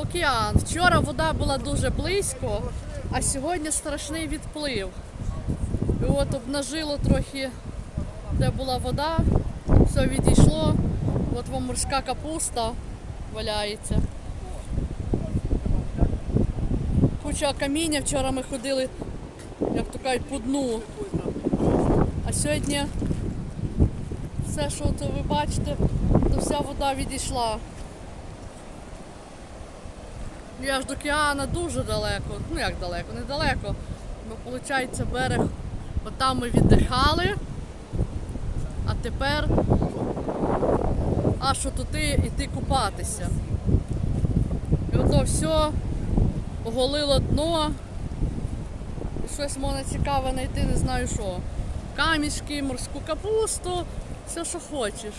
Океан. Вчора вода була дуже близько, а сьогодні страшний відплив. І от обнажило трохи, де була вода, все відійшло. От вам морська капуста валяється. Куча каміння, вчора ми ходили, як то кажуть, по дну. А сьогодні все, що ви бачите, то вся вода відійшла. Я ж до океана дуже далеко. Ну як далеко, недалеко. Бо виходить берег. От там ми віддихали, а тепер аж туди йти купатися. І ото все оголило дно. І щось можна цікаве знайти, не знаю що. Камішки, морську капусту, все, що хочеш.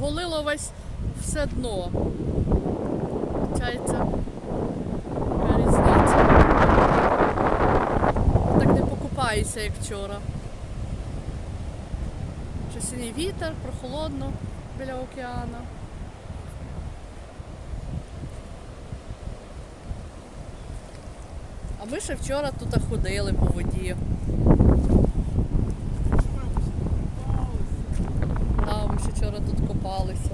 Оголило весь все дно. Получається, різниця. Так не покупаюся, як вчора. Що сьогодні вітер, прохолодно біля океану. А ми ще вчора тут ходили по воді. вчора тут копалися.